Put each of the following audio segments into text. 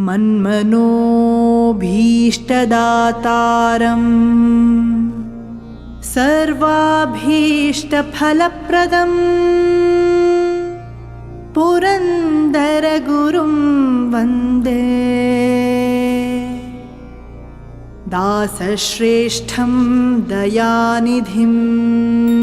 मन्मनोभीष्टदातारम्। सर्वाभीष्टफलप्रदम्। पुरन्दरगुरुं वन्दे। दासश्रेष्ठं दयानिधिम्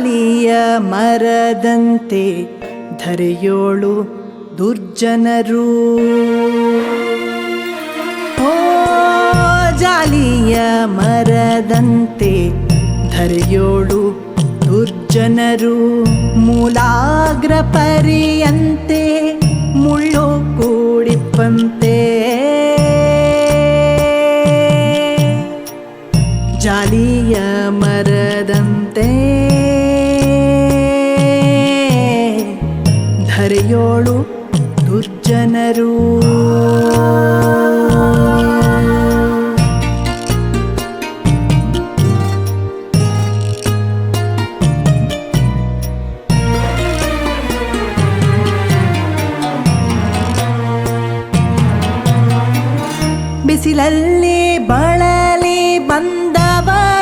ಜಾಲಿಯ ಮರದಂತೆ ಧರೆಯೋಳು ದುರ್ಜನರು. ಓ ಜಾಲಿಯ ಮರದಂತೆ ಧರೆಯೋಳು ದುರ್ಜನರು. ಮೂಲಾಗ್ರ ಪರಿಯಂತೆ ಧರೆಯೋಳು ದುರ್ಜನರು. ಬಿಸಿಲಲ್ಲಿ ಬಳಲಿ ಬಂದವರಿಗೆ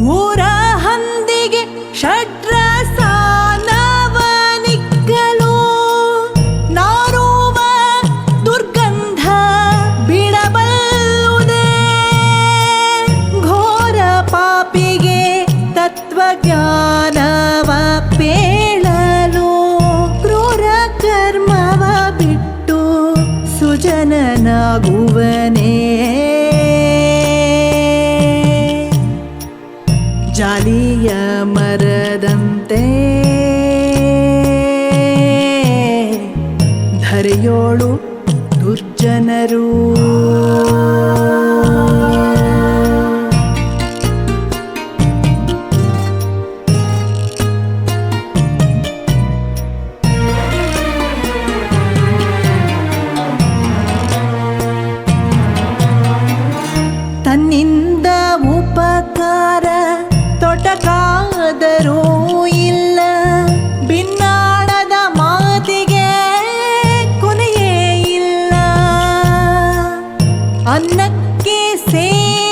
ಊರ ಹಂದಿಗೆ ಷಡ್ರಸಾನವನಿಕ್ಕಲು. ನಾರುವ ದುರ್ಗಂಧ ಬಿಡಬಲ್ಲುದೇ. ಘೋರ ತತ್ವಜ್ಞಾನವ ಪೇಳಲು. ಕ್ರೂರ ಕರ್ಮವ ಬಿಟ್ಟು ಸುಜನನಾಗುವನೇ ಜಾಲಿಯ ಮರದಂತೆ. ಧರೆಯೋಳು ದುರ್ಜನರು. ತೊಟಕಾದರೂ ಇಲ್ಲ ಭಿನ್ನಾಣದ ಮಾತಿಗೆ ಕೊನೆಯೇ ಇಲ್ಲ ಅನ್ನಕ್ಕೆ ಸೇರಿದ